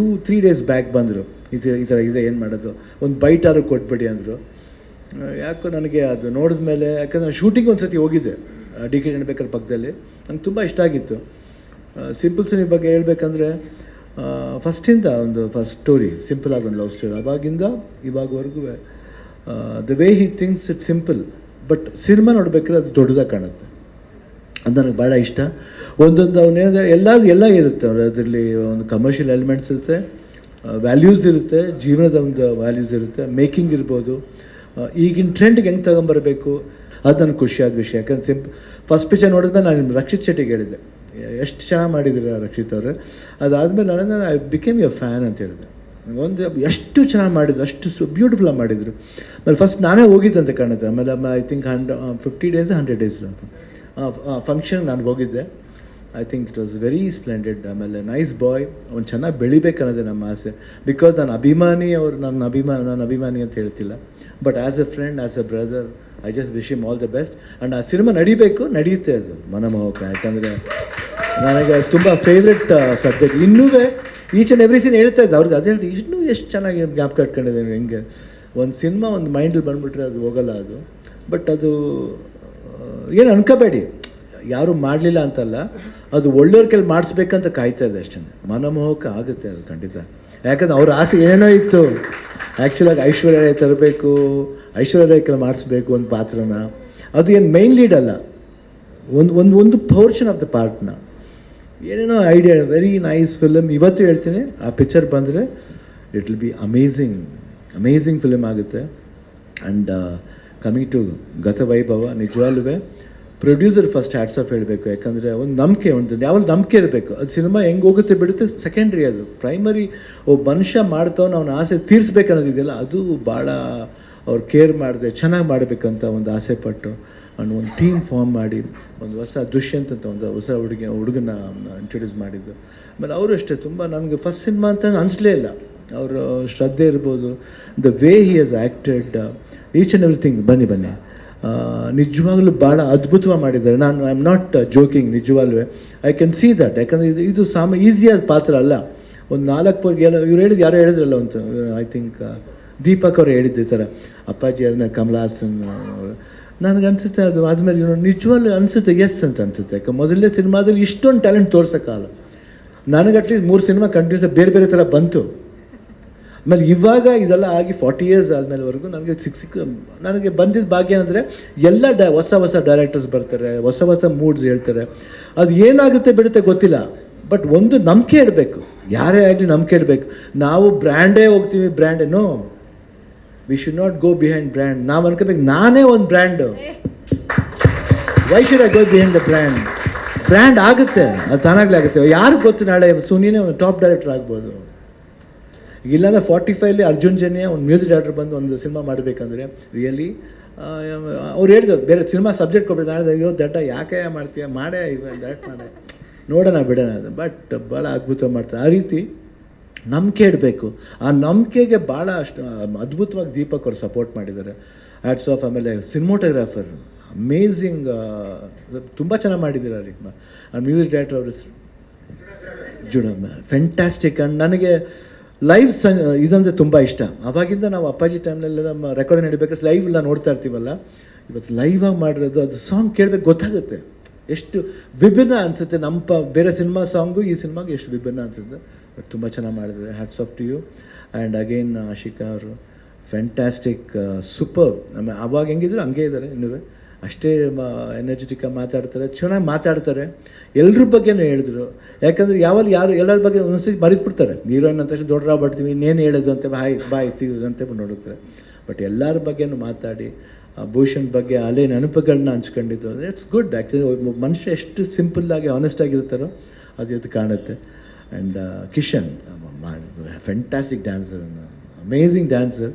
Two three days back ಬಂದರು. ಈ ಥರ ಈ ಥರ ಇದೆ ಏನು ಮಾಡೋದು ಒಂದು ಬೈಟಾರು ಕೊಟ್ಬಿಡಿ ಅಂದರು. ಯಾಕೋ ನನಗೆ ಅದು ನೋಡಿದ ಮೇಲೆ ಯಾಕಂದರೆ ಶೂಟಿಂಗ್ ಒಂದು ಸತಿ ಹೋಗಿದ್ದೆ ಡಿ ಕೆ ಬೇಕಾದ್ರೆ ಪಕ್ಕದಲ್ಲಿ. ನಂಗೆ ತುಂಬ ಇಷ್ಟ ಆಗಿತ್ತು. ಸಿಂಪಲ್ ಸಿನಿ ಬಗ್ಗೆ ಹೇಳ್ಬೇಕಂದ್ರೆ ಫಸ್ಟಿಂದ ಒಂದು ಫಸ್ಟ್ ಸ್ಟೋರಿ ಸಿಂಪಲ್ ಆಗಿ ಒಂದು ಲವ್ ಸ್ಟೋರಿ ಅವಾಗಿಂದ ಇವಾಗವರೆಗೂ the way he things it simple but cinema ನೋಡ್ಬೇಕಾದ್ರೆ ಅದು ದೊಡ್ಡದಾಗಿ ಕಾಣುತ್ತೆ. ಅದು ನನಗೆ ಭಾಳ ಇಷ್ಟ. ಒಂದೊಂದು ಅವನೇನಿದೆ ಎಲ್ಲ ಎಲ್ಲ ಇರುತ್ತೆ ಅದರಲ್ಲಿ ಒಂದು ಕಮರ್ಷಿಯಲ್ ಎಲಿಮೆಂಟ್ಸ್ ಇರುತ್ತೆ ವ್ಯಾಲ್ಯೂಸ್ ಇರುತ್ತೆ, ಜೀವನದ ಒಂದು ವ್ಯಾಲ್ಯೂಸ್ ಇರುತ್ತೆ ಮೇಕಿಂಗ್ ಇರ್ಬೋದು. ಈಗಿನ ಟ್ರೆಂಡ್ಗೆ ಹೆಂಗೆ ತಗೊಂಬರಬೇಕು? ಅದು ನನಗೆ ಖುಷಿಯಾದ ವಿಷಯ. ಯಾಕಂದ್ರೆ ಸಿಂಪ್ ಫಸ್ಟ್ ಪಿಕ್ಚರ್ ನೋಡಿದ್ಮೇಲೆ ನಾನು ನಿಮ್ಮ ರಕ್ಷಿತ್ ಶೆಟ್ಟಿಗೆ ಹೇಳಿದೆ ಎಷ್ಟು ಚೆನ್ನಾಗಿ ಮಾಡಿದ್ದೀರಾ ರಕ್ಷಿತ್ ಅವರು. ಅದಾದಮೇಲೆ ನಾನು ಐ ಬಿಕೇಮ್ ಯುವ ಫ್ಯಾನ್ ಅಂತ ಹೇಳಿದೆ ಒಂದು, ಎಷ್ಟು ಚೆನ್ನಾಗಿ ಮಾಡಿದ್ರು, ಅಷ್ಟು ಸು ಬ್ಯೂಟಿಫುಲ್ಲಾಗಿ ಮಾಡಿದರು. ಆಮೇಲೆ ಫಸ್ಟ್ ನಾನೇ ಹೋಗಿದ್ದಂತೆ ಕಾಣುತ್ತೆ. ಆಮೇಲೆ I think hundred fifty days hundred days function ನಾನು ಹೋಗಿದ್ದೆ. I think it was very splendid ಆಮೇಲೆ ನೈಸ್ ಬಾಯ್ ಅವ್ನು ಚೆನ್ನಾಗಿ ಬೆಳಿಬೇಕನ್ನೋದೇ ನಮ್ಮ ಆಸೆ. ಬಿಕಾಸ್ ನಾನು ಅಭಿಮಾನಿ, ಅವ್ರು ನನ್ನ ಅಭಿಮಾನ ನಾನು ಅಭಿಮಾನಿ ಅಂತ ಹೇಳ್ತಿಲ್ಲ. But as a friend as a brother I just wish him all the best and ಆ ಸಿನಿಮಾ ನಡಿಬೇಕು ನಡೆಯುತ್ತೆ ಅದು. ಮನಮೋಹಕ. ಯಾಕಂದರೆ ನನಗೆ ತುಂಬ ಫೇವ್ರೆಟ್ ಸಬ್ಜೆಕ್ಟ್ ಇನ್ನೂ ಈಚ್ ಆ್ಯಂಡ್ ಎವ್ರಿ ಸೀನ್ ಹೇಳ್ತಾ ಇದ್ದೆ. ಅವ್ರಿಗೆ ಅದು ಹೇಳ್ತೀವಿ ಇನ್ನೂ ಎಷ್ಟು ಚೆನ್ನಾಗಿ ಜ್ಞಾಪಕ ಇಟ್ಕೊಂಡಿದ್ದೇನೆ ಹೆಂಗೆ? ಒಂದು ಸಿನಿಮಾ ಒಂದು ಮೈಂಡಲ್ಲಿ ಬಂದುಬಿಟ್ರೆ ಅದು ಹೋಗಲ್ಲ ಅದು. ಬಟ್ ಅದು ಏನು ಅನ್ಕೋಬೇಡಿ. ಯಾರು ಮಾಡಲಿಲ್ಲ ಅಂತಲ್ಲ, ಅದು ಒಳ್ಳೆಯವ್ರ ಕೈಲಿ ಮಾಡಿಸ್ಬೇಕಂತ ಕಾಯ್ತಾ ಇದೆ ಅಷ್ಟೇ ಮನಮೋಹಕ ಆಗುತ್ತೆ ಅದು ಖಂಡಿತ. ಯಾಕಂದ್ರೆ ಅವ್ರ ಆಸೆ ಏನೇನೋ ಇತ್ತು. ಆ್ಯಕ್ಚುಲಾಗಿ ಐಶ್ವರ್ಯ ರೈ ತರಬೇಕು ಐಶ್ವರ್ಯ ರಾಯ್ ಕೆಲ ಮಾಡಿಸ್ಬೇಕು ಒಂದು ಪಾತ್ರನ. ಅದು ಏನು ಮೈನ್ ಲೀಡ್ ಅಲ್ಲ. ಒಂದು ಒಂದು ಒಂದು ಪೋರ್ಷನ್ ಆಫ್ ದ ಪಾರ್ಟ್ನ ಏನೇನೋ ಐಡಿಯಾ ವೆರಿ ನೈಸ್ ಫಿಲಮ್ ಇವತ್ತು ಹೇಳ್ತೀನಿ, ಆ ಪಿಕ್ಚರ್ ಬಂದರೆ it will be amazing amazing film ಆಗುತ್ತೆ. ಆ್ಯಂಡ್ ಕಮಿಂಗ್ ಟು ಗತ ವೈಭವ ನಿಜವಾಗ್ಲೂ ಪ್ರೊಡ್ಯೂಸರ್ ಫಸ್ಟ್ ಹ್ಯಾಟ್ಸ್ ಆಫ್ ಹೇಳಬೇಕು, ಯಾಕಂದರೆ ಒಂದು ನಂಬಿಕೆ ಒಂದು ಯಾವಾಗ ನಂಬಿಕೆ ಇರಬೇಕು? ಅದು ಸಿನಿಮಾ ಹೆಂಗೆ ಹೋಗುತ್ತೆ ಬಿಡುತ್ತೆ? ಸೆಕೆಂಡ್ರಿ ಅದು. ಪ್ರೈಮರಿ ಒಬ್ಬ ಮನುಷ್ಯ ಮಾಡ್ತಾವನು ಅವನ ಆಸೆ ತೀರಿಸ್ಬೇಕನ್ನೋದಿದೆಯಲ್ಲ ಅದು ಭಾಳ ಅವ್ರು ಕೇರ್ ಮಾಡಿದೆ, ಚೆನ್ನಾಗಿ ಮಾಡಬೇಕಂತ ಒಂದು ಆಸೆ ಪಟ್ಟು ಅಂಡ್ ಒಂದು ಟೀಮ್ ಫಾರ್ಮ್ ಮಾಡಿ, ಒಂದು ಹೊಸ ದುಷ್ಯಂತ್ ಅಂತ ಒಂದು ಹೊಸ ಹುಡುಗಿ ಹುಡುಗನ ಇಂಟ್ರೊಡ್ಯೂಸ್ ಮಾಡಿದ್ದು. ಆಮೇಲೆ ಅವರು ಅಷ್ಟೇ, ತುಂಬ ನನಗೆ ಫಸ್ಟ್ ಸಿನಿಮಾ ಅಂತ ಅನಿಸ್ಲೇ ಇಲ್ಲ. ಅವರು ಶ್ರದ್ಧೆ ಇರ್ಬೋದು. ದ ವೇ ಹಿ ಹಸ್ ಆ್ಯಕ್ಟೆಡ್ ಈಚ್ ಆ್ಯಂಡ್ ಎವ್ರಿಥಿಂಗ್ ಬನ್ನಿ ಬನ್ನಿ. ನಿಜವಾಗ್ಲೂ ಭಾಳ ಅದ್ಭುತವಾಗಿ ಮಾಡಿದ್ದಾರೆ. ನಾನು ಐ ಆಮ್ ನಾಟ್ ಜೋಕಿಂಗ್ ನಿಜವಾಗ್ಲೂ. ಐ ಕ್ಯಾನ್ ಸಿ ದಟ್ ಯಾಕಂದರೆ ಇದು ಇದು ಸಾಮ ಈಸಿಯಾದ ಪಾತ್ರ ಅಲ್ಲ. ಒಂದು ನಾಲ್ಕು ಎಲ್ಲ, ಇವ್ರು ಹೇಳಿದ್ದು ಯಾರೋ ಹೇಳಿದ್ರಲ್ಲ ಅಂತ ಐ ಥಿಂಕ್ ದೀಪಕ್ ಅವರು ಹೇಳಿದ್ದು ಈ ಥರ ಅಪ್ಪಾಜಿ ಅದನ್ನ ಕಮಲಾಸನ್ ನನಗೆ ಅನಿಸುತ್ತೆ ಅದು ಆದಮೇಲೆ ಇವ್ರು ನಿಜವಾಗ್ಲೂ ಅನಿಸುತ್ತೆ ಎಸ್ ಅಂತ ಅನಿಸುತ್ತೆ. ಯಾಕೆ ಮೊದಲನೇ ಸಿನಿಮಾದಲ್ಲಿ ಇಷ್ಟೊಂದು ಟ್ಯಾಲೆಂಟ್ ತೋರ್ಸೋಕ್ಕಾಗಲ್ಲ. ನನಗೆ ಅಟ್ಲೀಸ್ಟ್ ಮೂರು ಸಿನಿಮಾ ಕಂಟಿನ್ಯೂಸ್ ಬೇರೆ ಬೇರೆ ಥರ ಬಂತು. ಆಮೇಲೆ ಇವಾಗ ಇದೆಲ್ಲ ಆಗಿ ಫಾರ್ಟಿ ಇಯರ್ಸ್ ಆದಮೇಲೆವರೆಗೂ ನನಗೆ ಸಿಕ್ ಸಿಕ್, ನನಗೆ ಬಂದಿದ್ದ ಭಾಗ್ಯ ಅಂದರೆ ಎಲ್ಲ ಡ, ಹೊಸ ಹೊಸ ಡೈರೆಕ್ಟರ್ಸ್ ಬರ್ತಾರೆ, ಹೊಸ ಹೊಸ ಮೂಡ್ಸ್ ಹೇಳ್ತಾರೆ. ಅದು ಏನಾಗುತ್ತೆ ಬಿಡುತ್ತೆ ಗೊತ್ತಿಲ್ಲ ಬಟ್ ಒಂದು ನಂಬಿಕೆ ಇಡಬೇಕು. ಯಾರೇ ಆಗಲಿ ನಂಬಿಕೆ ಇಡಬೇಕು. ನಾವು ಬ್ರ್ಯಾಂಡೇ ಹೋಗ್ತೀವಿ brand no we should not go behind brand ನಾವು ಅನ್ಕೋಬೇಕು, ನಾನೇ ಒಂದು brand why should I go behind the brand brand ಆಗುತ್ತೆ, ಅದು ತಾನಾಗಲೇ ಆಗುತ್ತೆ. ಯಾರು ಗೊತ್ತು ನಾಳೆ ಸುನಿನೇ ಒಂದು ಟಾಪ್ ಡೈರೆಕ್ಟರ್ ಆಗ್ಬೋದು. ಇಲ್ಲಾಂದ್ರೆ ಫಾರ್ಟಿ ಫೈವ್ಲಿ ಅರ್ಜುನ್ ಜನ್ಯ ಒಂದು ಮ್ಯೂಸಿಕ್ ಡೈರೆಕ್ಟರ್ ಬಂದು ಒಂದು ಸಿನಿಮಾ ಮಾಡಬೇಕಂದ್ರೆ ರಿಯಲಿ ಅವ್ರು ಹೇಳಿದ್ರು, ಬೇರೆ ಸಿನಿಮಾ ಸಬ್ಜೆಕ್ಟ್ ಕೊಡ್ಬೇಕು ನಾಳೆ ಅಯ್ಯೋ, ದಡ್ಡ, ಯಾಕೆ ಮಾಡ್ತೀಯ? ಮಾಡೇ ಇವ ಡೈರೆಕ್ಟ್ ಮಾಡೆ. ನೋಡೋಣ, ಬಿಡೋಣ ಅದು ಬಟ್ ಭಾಳ ಅದ್ಭುತ ಮಾಡ್ತಾರೆ. ಆ ರೀತಿ ನಂಬಿಕೆ ಇಡಬೇಕು. ಆ ನಂಬಿಕೆಗೆ ಭಾಳ ಅಷ್ಟು, ಅದ್ಭುತವಾಗಿ ದೀಪಕ್ ಅವರು ಸಪೋರ್ಟ್ ಮಾಡಿದ್ದಾರೆ. ಆ್ಯಟ್ಸ್ ಆಫ್ ಆಮೇಲೆ ಸಿನಿಮೋಟೋಗ್ರಾಫರ್ ಅಮೇಝಿಂಗ್ ತುಂಬ ಚೆನ್ನಾಗಿ ಮಾಡಿದ್ದೀರ ರೀ ಮ್ಯೂಸಿಕ್ ಡೈರೆಕ್ಟರ್ ಅವರು ಜುಡಮ್ಮ ಫೆಂಟಾಸ್ಟಿಕ್ ಆ್ಯಂಡ್ ನನಗೆ ಲೈವ್ ಸಂ ಇದಂದರೆ ತುಂಬ ಇಷ್ಟ. ಅವಾಗಿಂದ ನಾವು ಅಪ್ಪಾಜಿ ಟೈಮ್ನಲ್ಲೆಲ್ಲ ನಮ್ಮ ರೆಕಾರ್ಡ್ ನಡಿಬೇಕಾದ್ರೆ ಲೈವ್ ಎಲ್ಲ ನೋಡ್ತಾ ಇರ್ತೀವಲ್ಲ? ಇವತ್ತು ಲೈವ್ ಆಗಿ ಮಾಡಿರೋದು, ಅದು ಸಾಂಗ್ ಕೇಳಬೇಕು, ಗೊತ್ತಾಗುತ್ತೆ. ಎಷ್ಟು ವಿಭಿನ್ನ ಅನಿಸುತ್ತೆ. ನಮ್ಮ ಪ, ಬೇರೆ ಸಿನಿಮಾ ಸಾಂಗು ಈ ಸಿನಿಮಾಗೆ ಎಷ್ಟು ವಿಭಿನ್ನ ಅನಿಸುತ್ತೆ. ಬಟ್ ತುಂಬ ಚೆನ್ನಾಗಿ ಮಾಡಿದ್ರೆ hats off to you and again Ashika ಅವರು. ಫ್ಯಾಂಟ್ಯಾಸ್ಟಿಕ್ ಸೂಪರ್ ಆಮೇಲೆ ಅವಾಗ ಹೆಂಗಿದ್ರು, ಹಂಗೆ ಇದ್ದಾರೆ, ಇನ್ನೂ ಅಷ್ಟೇ ಎನರ್ಜೆಟಿಕ್ಕಾಗಿ ಮಾತಾಡ್ತಾರೆ, ಚೆನ್ನಾಗಿ ಮಾತಾಡ್ತಾರೆ. ಎಲ್ಲರ ಬಗ್ಗೆನೂ ಹೇಳಿದ್ರು. ಯಾಕಂದರೆ ಯಾವಾಗ ಯಾರು ಎಲ್ಲರ ಬಗ್ಗೆ ಒಂದ್ಸತಿ ಮರೆತ್ಬಿಡ್ತಾರೆ. ಹೀರೋಯಿನ್ ಅಂತ ದೊಡ್ಡ ಬರ್ತೀವಿ ಇನ್ನೇನು ಹೇಳೋದು ಅಂತ ಹಾಯ್ ಬಾಯ್ ಸಿಗೋದು ಅಂತ ನೋಡುತ್ತಾರೆ. ಬಟ್ ಎಲ್ಲರ ಬಗ್ಗೆನೂ ಮಾತಾಡಿ, ಆ, ಭೂಷಣ್ ಬಗ್ಗೆ ಹಳೆ ನೆನಪುಗಳನ್ನ ಹಂಚ್ಕೊಂಡಿದ್ದು ಇಟ್ಸ್ ಗುಡ್ ಆ್ಯಕ್ಚುಲಿ ಮನುಷ್ಯ ಎಷ್ಟು ಸಿಂಪಲ್ಲಾಗಿ ಆನೆಸ್ಟ್ ಆಗಿರ್ತಾರೋ ಅದು ಇದು ಕಾಣುತ್ತೆ. And Kishan fantastic dancer amazing dancer